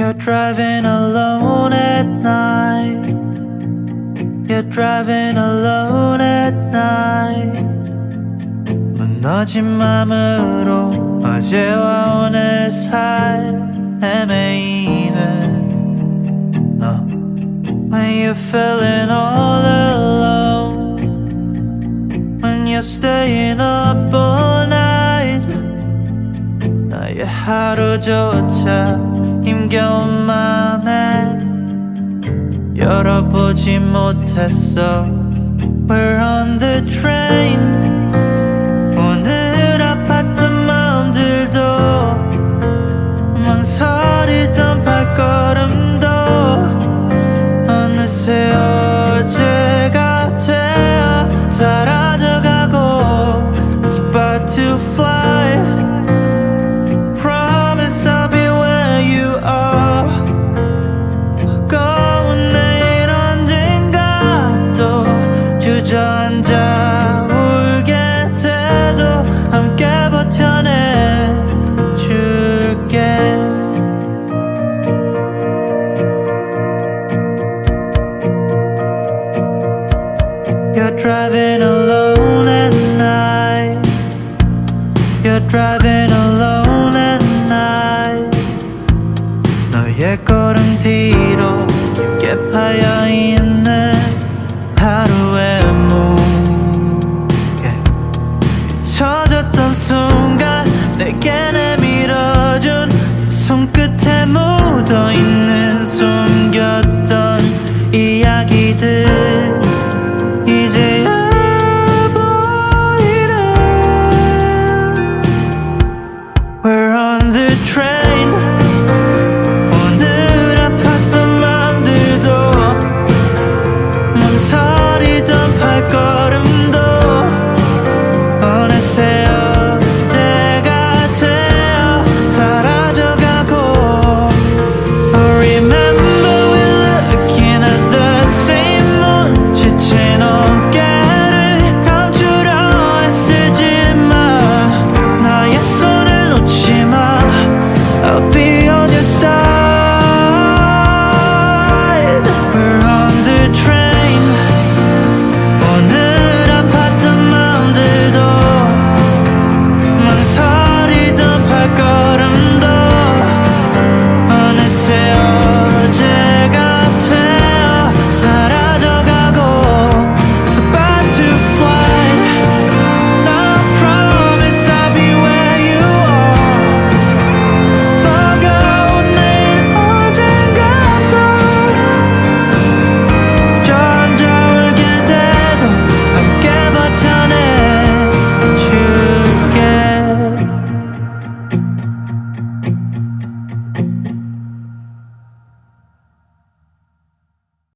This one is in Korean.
You're driving alone at night. You're driving alone at night. 무너진 맘으로 어제와 오늘 사이 헤매이는 너. When you're feeling all alone. You're staying up all night. 나의 하루조차 힘겨운 맘에 열어보지 못했어 We're on the train 오늘 아팠던 마음들도 망설이던 발걸음 You're driving alone at night. You're driving alone at night. 너의 걸음 뒤로 깊게 파여 있는 하루의 무게 잊혀졌던 순간 내게 내밀어준 손끝에 묻어있는 숨겼던 이야기들